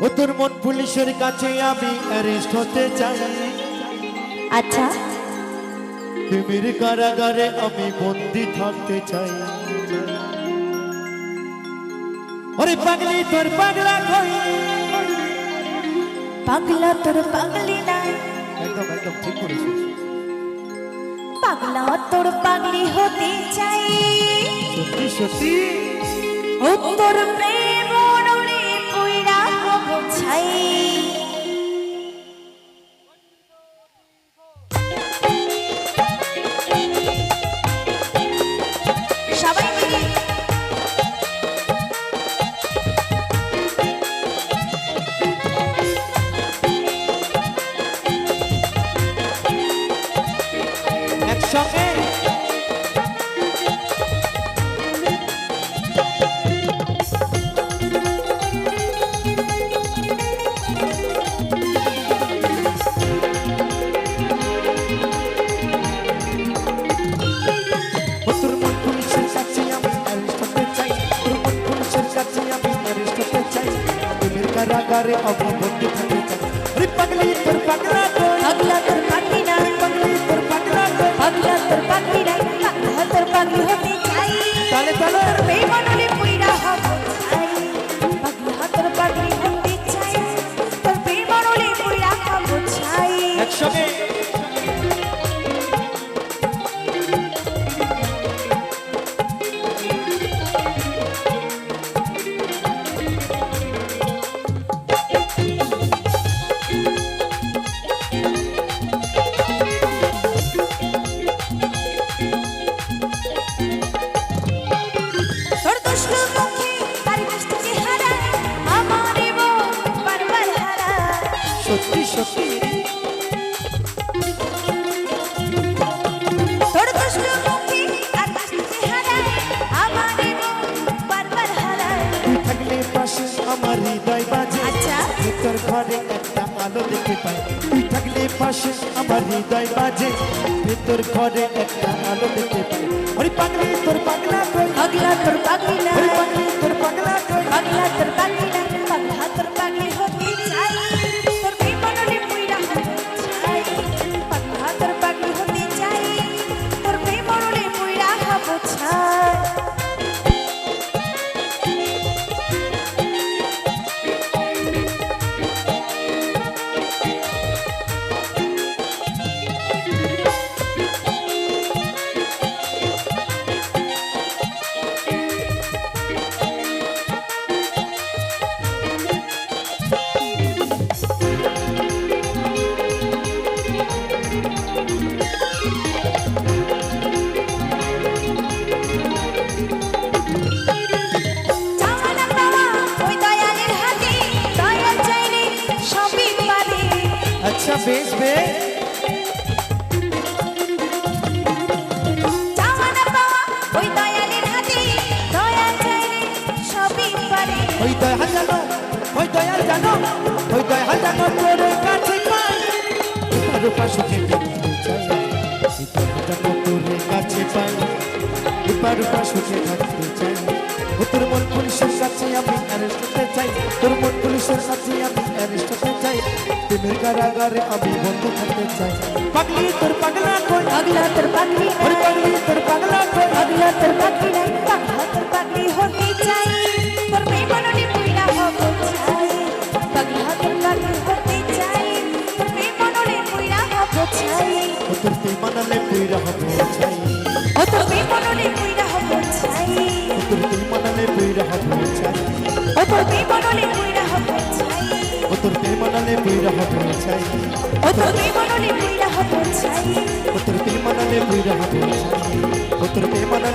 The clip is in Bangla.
ও তোর মন পুলিশের কাছে আমি অ্যারেস্ট হতে চাই। আচ্ছা। প্রেমের কারাগারে আমি বন্দি থাকতে চাই। ওরে পাগলি তোর পাগলা কই? পাগলা তোর পাগলি নাই। একদম একদম ঠিক করেছিস। পাগলা তোর পাগলি হতে চাই। সত্যি সত্যি? ও তোর প্রেম হব তোর পাগলা কই পাগলা তোর পাগলি নাই পাগলা তোর পাগলি হতে চাই তালে তালে তোর বেমনলে পুইরা হব ছাই পাগলা তোর পাগলি হতে চাই তোর বেমনলে পুইরা হব সত্যি সত্যি। আমারে হৃদয় বাজে। আচ্ছা। তোর ঘরে একটা আলো দেখতে পাই। তুই থাকলে পাশে আমার হৃদয় বাজে। তোর ঘরে একটা আলো দেখতে পাই। ওরে পাগলি তোর পাগলা তোর পাগলি। আচ্ছা বেশ বেশ ওই দয়ালের হাতে দয়াল চাইলে সবই পারে। ওই দয়াল জানো ওই দয়াল জানো ওই দয়াল জানো তোর কাছে পাই তোর পাশে থাকতে চাই এই জানো তোর কাছে পাই এবার পাশে থাকতে চাই তোর মন পুলিশের কাছে আমি অ্যারেস্ট প্রেমের কারাগারে আমি বন্ধ থাকতে চাই পাগলি তোর পাগলা কই পাগলা তোর পাগলি ওরে পুইরা হবে চাই। ও তোর পুইরা হব চাই। ও তোর পুইরা হবে চাই। ও তোর হবে